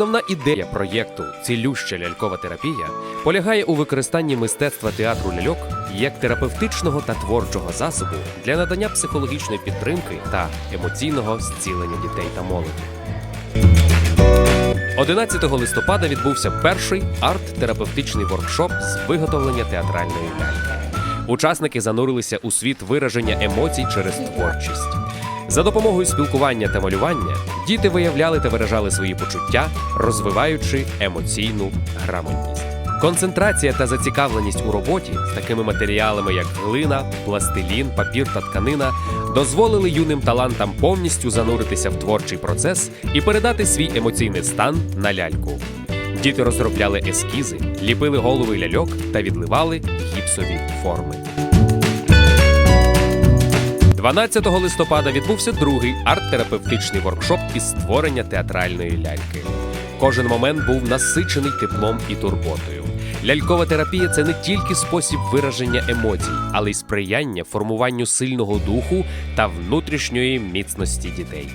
Основна ідея проєкту Цілюща лялькова терапія полягає у використанні мистецтва театру ляльок як терапевтичного та творчого засобу для надання психологічної підтримки та емоційного зцілення дітей та молоді. 11 листопада відбувся перший арт-терапевтичний воркшоп з виготовлення театральної ляльки. Учасники занурилися у світ вираження емоцій через творчість. За допомогою спілкування та малювання діти виявляли та виражали свої почуття, розвиваючи емоційну грамотність. Концентрація та зацікавленість у роботі з такими матеріалами, як глина, пластилін, папір та тканина, дозволили юним талантам повністю зануритися в творчий процес і передати свій емоційний стан на ляльку. Діти розробляли ескізи, ліпили голови ляльок та відливали гіпсові форми. 12 листопада відбувся другий арт-терапевтичний воркшоп із створення театральної ляльки. Кожен момент був насичений теплом і турботою. Лялькова терапія це не тільки спосіб вираження емоцій, але й сприяння формуванню сильного духу та внутрішньої міцності дітей.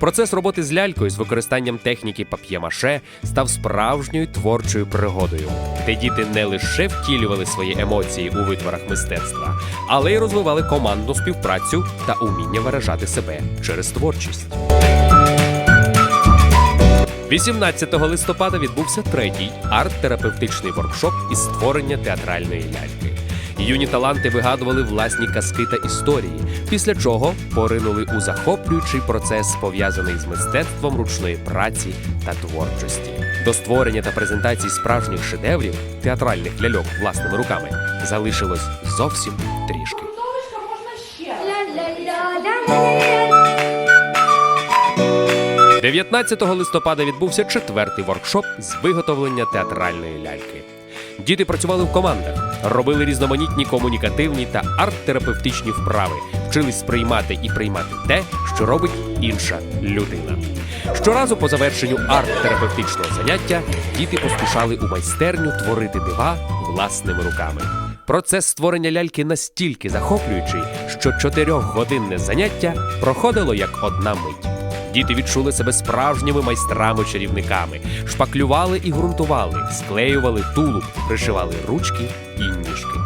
Процес роботи з лялькою з використанням техніки пап'є-маше став справжньою творчою пригодою, де діти не лише втілювали свої емоції у витворах мистецтва, але й розвивали командну співпрацю та уміння виражати себе через творчість. 18 листопада відбувся третій арт-терапевтичний воркшоп із створення театральної ляльки. Юні таланти вигадували власні казки та історії, після чого поринули у захоплюючий процес, пов'язаний з мистецтвом ручної праці та творчості. До створення та презентації справжніх шедеврів театральних ляльок власними руками залишилось зовсім трішки. Можна ще. 19 листопада відбувся четвертий воркшоп з виготовлення театральної ляльки. Діти працювали в командах, робили різноманітні комунікативні та арт-терапевтичні вправи, вчились сприймати і приймати те, що робить інша людина. Щоразу по завершенню арт-терапевтичного заняття діти поспішали у майстерню творити дива власними руками. Процес створення ляльки настільки захоплюючий, що чотирьохгодинне заняття проходило як одна мить. Діти відчули себе справжніми майстрами-чарівниками, шпаклювали і ґрунтували, склеювали тулуб, пришивали ручки і ніжки.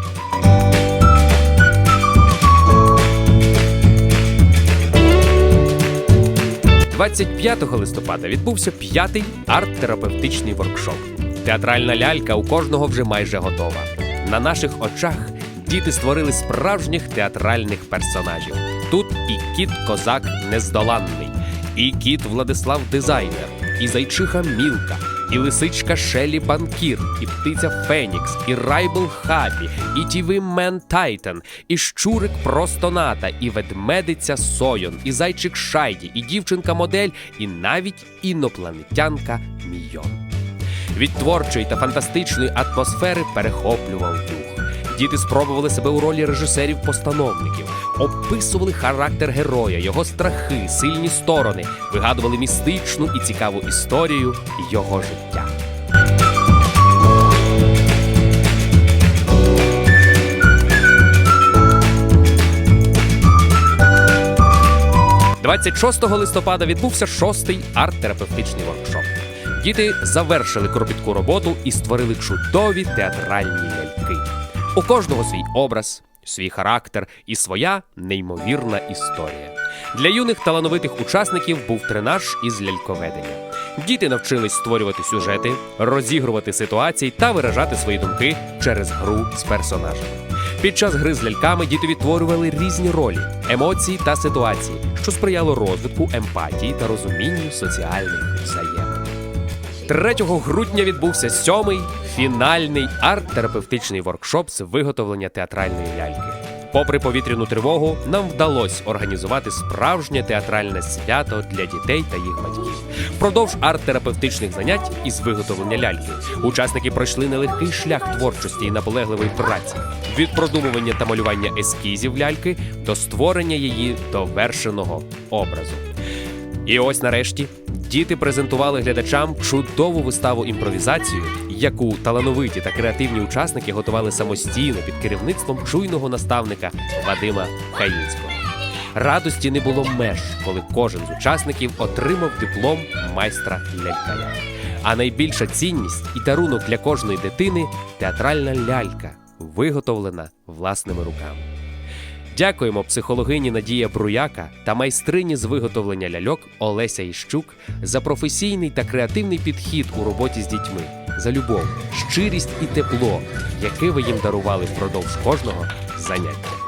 – 25 листопада відбувся п'ятий арт-терапевтичний воркшоп. Театральна лялька у кожного вже майже готова. На наших очах діти створили справжніх театральних персонажів. Тут і кіт Козак нездоланний, і кіт Владислав Дизайнер, і зайчиха Мілка, і лисичка Шелі Банкір, і птиця Фенікс, і Райбл Хапі, і Тівий Мен Тайтан, і щурик Простоната, і ведмедиця Сойон, і зайчик Шайді, і дівчинка Модель, і навіть інопланетянка Мійон. Від творчої та фантастичної атмосфери перехоплював дух. Діти спробували себе у ролі режисерів-постановників, описували характер героя, його страхи, сильні сторони, вигадували містичну і цікаву історію його життя. – 26 листопада відбувся шостий арт-терапевтичний воркшоп. Діти завершили кропітку роботу і створили чудові театральні ляльки. У кожного свій образ, свій характер і своя неймовірна історія. Для юних талановитих учасників був тренаж із ляльковедення. Діти навчились створювати сюжети, розігрувати ситуації та виражати свої думки через гру з персонажами. Під час гри з ляльками діти відтворювали різні ролі, емоції та ситуації, що сприяло розвитку емпатії та розумінню соціальних взаємин. 3 грудня відбувся сьомий фінальний арт-терапевтичний воркшоп з виготовлення театральної ляльки. Попри повітряну тривогу, нам вдалося організувати справжнє театральне свято для дітей та їх батьків. Впродовж арт-терапевтичних занять із виготовлення ляльки учасники пройшли нелегкий шлях творчості і наполегливої праці від продумування та малювання ескізів ляльки до створення її довершеного образу. І ось нарешті діти презентували глядачам чудову виставу імпровізацію, яку талановиті та креативні учасники готували самостійно під керівництвом чуйного наставника Вадима Хаїнського. Радості не було меж, коли кожен з учасників отримав диплом майстра лялькаря. А найбільша цінність і дарунок для кожної дитини театральна лялька, виготовлена власними руками. Дякуємо психологині Надія Бруяка та майстрині з виготовлення ляльок Олеся Іщук за професійний та креативний підхід у роботі з дітьми, за любов, щирість і тепло, яке ви їм дарували впродовж кожного заняття.